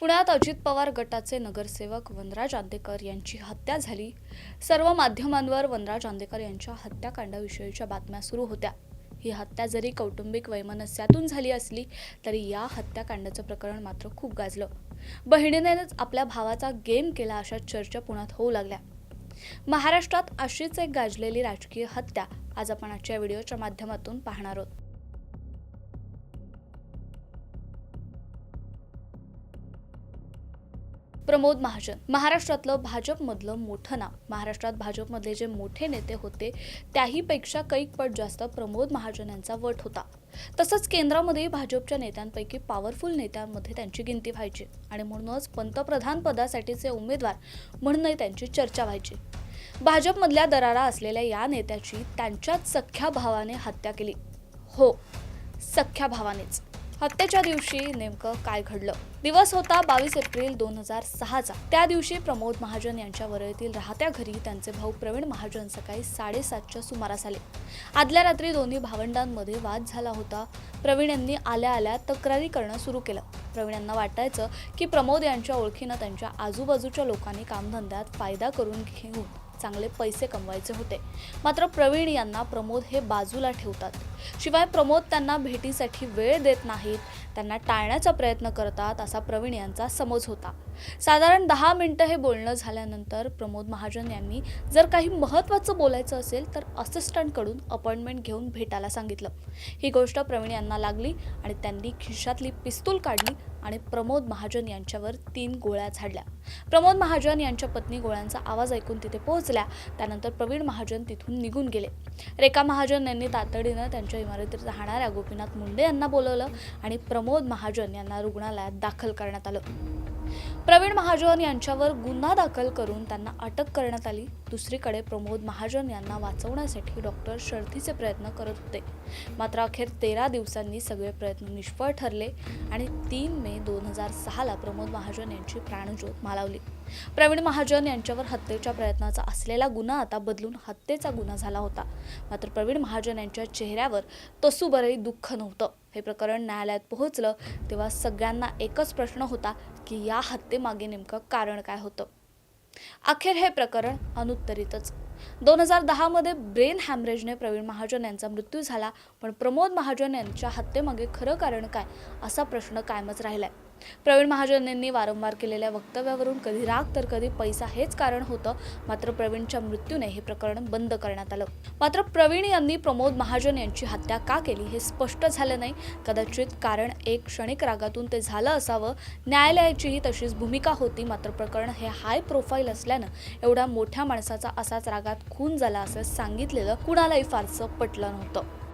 पुण्यात अजित पवार गटाचे नगरसेवक वनराज आंदेकर यांची हत्या झाली. सर्व माध्यमांवर वनराज आंदेकर यांच्या हत्याकांडाविषयीच्या बातम्या सुरू होत्या. ही हत्या जरी कौटुंबिक वैमनस्यातून झाली असली तरी या हत्याकांडाचं प्रकरण मात्र खूप गाजलं. बहिणीनेच आपल्या भावाचा गेम केला अशा चर्चा पुण्यात होऊ लागल्या. महाराष्ट्रात अशीच एक गाजलेली राजकीय हत्या आज आपण आजच्या व्हिडिओच्या माध्यमातून पाहणार आहोत. प्रमोद महाजन. महाराष्ट्रातलं भाजपमधलं मोठं नाव. महाराष्ट्रात भाजपमधले जे मोठे नेते होते त्याहीपेक्षा कैक पट जास्त प्रमोद महाजन यांचा वट होता. तसंच केंद्रामध्ये भाजपच्या नेत्यांपैकी पॉवरफुल नेत्यांमध्ये त्यांची गिनती व्हायची आणि म्हणूनच पंतप्रधान पदासाठीचे उमेदवार म्हणूनही त्यांची चर्चा व्हायची. भाजपमधल्या दरारा असलेल्या या नेत्याची त्यांच्याच सख्ख्या भावाने हत्या केली. हो सख्ख्या भावानेच. हत्येच्या दिवशी नेमकं काय घडलं? दिवस होता बावीस एप्रिल दोन हजार सहाचा. त्या दिवशी प्रमोद महाजन यांच्या वरळीतील राहत्या घरी त्यांचे भाऊ प्रवीण महाजन सकाळी साडेसातच्या सुमारास आले. आदल्या रात्री दोन्ही भावंडांमध्ये वाद झाला होता. प्रवीण यांनी आल्या आल्या तक्रारी करणं सुरू केलं. प्रवीण यांना वाटायचं की प्रमोद यांच्या ओळखीनं त्यांच्या आजूबाजूच्या लोकांनी कामधंद्यात फायदा करून घेऊन चांगले पैसे कमवायचे होते. मात्र प्रवीण यांना प्रमोद हे बाजूला ठेवतात. शिवाय प्रमोद त्यांना भेटीसाठी वेळ देत नाहीत. त्यांना टाळण्याचा प्रयत्न करतात असा प्रवीण यांचा समज होता. साधारण दहा मिनटं हे बोलणं झाल्यानंतर प्रमोद महाजन यांनी जर काही महत्त्वाचं बोलायचं असेल तर असिस्टंटकडून अपॉइंटमेंट घेऊन भेटायला सांगितलं. ही गोष्ट प्रवीण यांना लागली आणि त्यांनी खिशातली पिस्तूल काढली आणि प्रमोद महाजन यांच्यावर तीन गोळ्या झाडल्या. प्रमोद महाजन यांच्या पत्नी गोळ्यांचा आवाज ऐकून तिथे पोहोचल्या. त्यानंतर प्रवीण महाजन तिथून निघून गेले. रेखा महाजन यांनी तातडीनं त्यांच्या इमारतीत राहणाऱ्या गोपीनाथ मुंडे यांना बोलवलं आणि प्रमोद महाजन यांना रुग्णालयात दाखल करण्यात आलं. प्रवीण महाजन यांच्यावर गुन्हा दाखल करून त्यांना अटक करण्यात आली. दुसरीकडे प्रमोद महाजन यांना वाचवण्यासाठी डॉक्टर शर्थीचे प्रयत्न करत होते. मात्र अखेर तेरा दिवसांनी सगळे प्रयत्न निष्फळ ठरले आणि तीन मे दोन हजार सहाला प्रमोद महाजन यांची प्राणज्योत मालावली. प्रवीण महाजन यांच्यावर हत्येच्या प्रयत्नाचा असलेला गुन्हा आता बदलून हत्येचा गुन्हा झाला होता. मात्र प्रवीण महाजन यांच्या चेहऱ्यावर तसूबरही दुःख नव्हतं. हे प्रकरण न्यायालयात पोहोचलं तेव्हा सगळ्यांना एकच प्रश्न होता की या हत्ये मागे नेमकं कारण काय होतं? अखेर हे प्रकरण अनुत्तरितच. दोन हजार दहामध्ये ब्रेन हॅमरेजने प्रवीण महाजन यांचा मृत्यू झाला पण प्रमोद महाजन यांच्या हत्येमागे खरं कारण काय असा प्रश्न कायमच राहिलाय. प्रवीण महाजन यांनी वारंवार केलेल्या वक्तव्यावरून कधी राग तर कधी पैसा हेच कारण होतं. मात्र प्रवीणच्या मृत्यूने हे प्रकरण बंद करण्यात आलं. मात्र प्रवीण यांनी प्रमोद महाजन यांची हत्या का केली हे स्पष्ट झालं नाही. कदाचित कारण एक क्षणिक रागातून ते झालं असावं. न्यायालयाचीही तशीच भूमिका होती. मात्र प्रकरण हे हाय प्रोफाईल असल्यानं एवढ्या मोठ्या माणसाचा असाच रागात खून झाला असं सांगितलेलं कुणालाही फारसं पटलं नव्हतं.